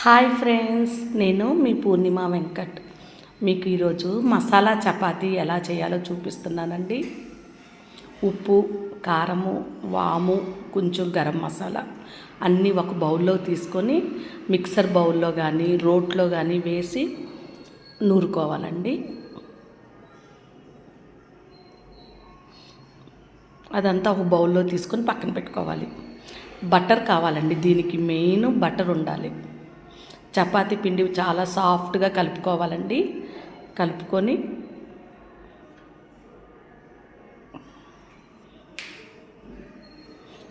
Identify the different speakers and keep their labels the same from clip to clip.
Speaker 1: Hi friends నేను మీ పూర్ణిమ వెంకట్. మీకు ఈరోజు మసాలా చపాతీ ఎలా చేయాలో చూపిస్తున్నానండి. ఉప్పు కారము వాము కొంచెం గరం మసాలా అన్నీ ఒక బౌల్లో తీసుకొని మిక్సర్ బౌల్లో కానీ రోట్లో కానీ వేసి నూరుకోవాలండి. అదంతా ఒక బౌల్లో తీసుకొని పక్కన పెట్టుకోవాలి. బటర్ కావాలండి దీనికి మెయిన్ బటర్ ఉండాలి. చపాతీ పిండి చాలా సాఫ్ట్గా కలుపుకోవాలండి. కలుపుకొని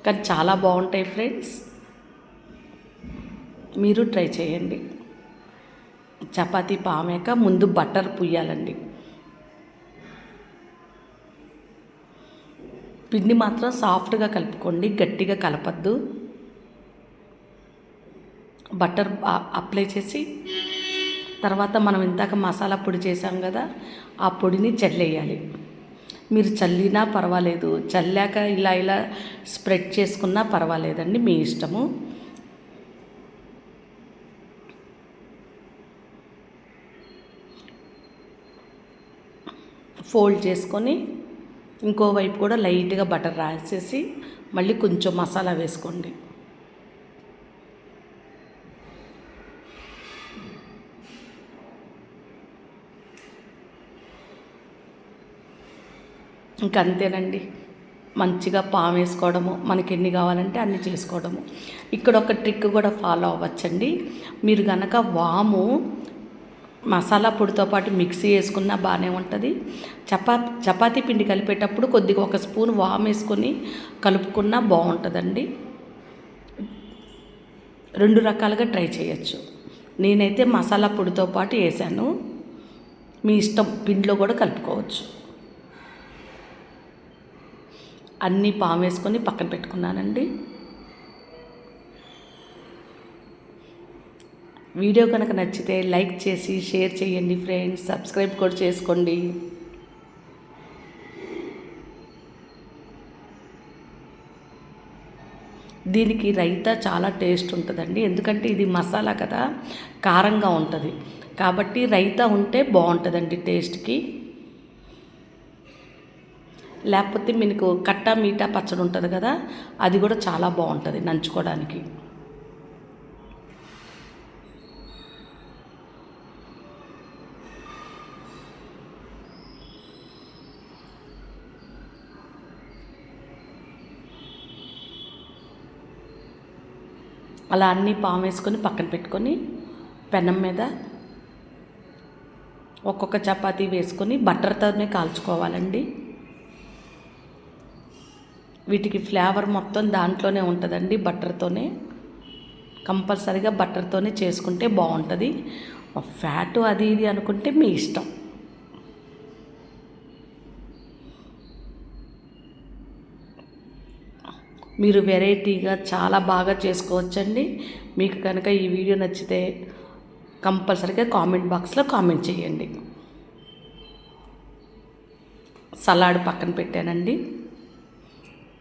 Speaker 1: కానీ చాలా బాగుంటాయి ఫ్రెండ్స్. మీరు ట్రై చేయండి. చపాతీ పామేక ముందు బటర్ పుయ్యాలండి. పిండి మాత్రం సాఫ్ట్గా కలుపుకోండి గట్టిగా కలపద్దు. బటర్ అప్లై చేసి తర్వాత మనం ఇందాక మసాలా పొడి చేసాం కదా ఆ పొడిని చల్లేయాలి. మీరు చల్లినా పర్వాలేదు చల్లాక ఇలా ఇలా స్ప్రెడ్ చేసుకున్నా పర్వాలేదండి మీ ఇష్టము. ఫోల్డ్ చేసుకొని ఇంకోవైపు కూడా లైట్గా బటర్ రాసేసి మళ్ళీ కొంచెం మసాలా వేసుకోండి. ఇంక అంతేనండి. మంచిగా పాము వేసుకోవడము మనకి ఎన్ని కావాలంటే అన్ని చేసుకోవడము. ఇక్కడ ఒక ట్రిక్ కూడా ఫాలో అవ్వచ్చండి. మీరు కనుక వాము మసాలా పొడితో పాటు మిక్సీ వేసుకున్నా బాగానే ఉంటుంది. చపా చపాతీ పిండి కలిపేటప్పుడు కొద్దిగా ఒక స్పూన్ వామ్ వేసుకొని కలుపుకున్నా బాగుంటుందండి. రెండు రకాలుగా ట్రై చేయొచ్చు. నేనైతే మసాలా పొడితో పాటు వేసాను. మీ ఇష్టం పిండిలో కూడా కలుపుకోవచ్చు. అన్నీ పాము వేసుకొని పక్కన పెట్టుకున్నానండి. వీడియో కనుక నచ్చితే లైక్ చేసి షేర్ చేయండి ఫ్రెండ్స్. సబ్స్క్రైబ్ కూడా చేసుకోండి. దీనికి రైతా చాలా టేస్ట్ ఉంటుందండి. ఎందుకంటే ఇది మసాలా కదా కారంగా ఉంటుంది. కాబట్టి రైతా ఉంటే బాగుంటుందండి టేస్ట్కి. లేకపోతే మీకు కట్టా మీటా పచ్చడి ఉంటుంది కదా అది కూడా చాలా బాగుంటుంది నంచుకోవడానికి. అలా అన్నీ పాము వేసుకొని పక్కన పెట్టుకొని పెనం మీద ఒక్కొక్క చపాతీ వేసుకొని బటర్తోనే కాల్చుకోవాలండి. వీటికి ఫ్లేవర్ మొత్తం దాంట్లోనే ఉంటుందండి బటర్తోనే కంపల్సరీగా బటర్తోనే చేసుకుంటే బాగుంటుంది. ఫ్యాట్ అది ఇది అనుకుంటే మీ ఇష్టం. మీరు వెరైటీగా చాలా బాగా చేసుకోవచ్చండి. మీకు కనుక ఈ వీడియో నచ్చితే కంపల్సరీగా కామెంట్ బాక్స్లో కామెంట్ చేయండి. సలాడ్ పక్కన పెట్టానండి.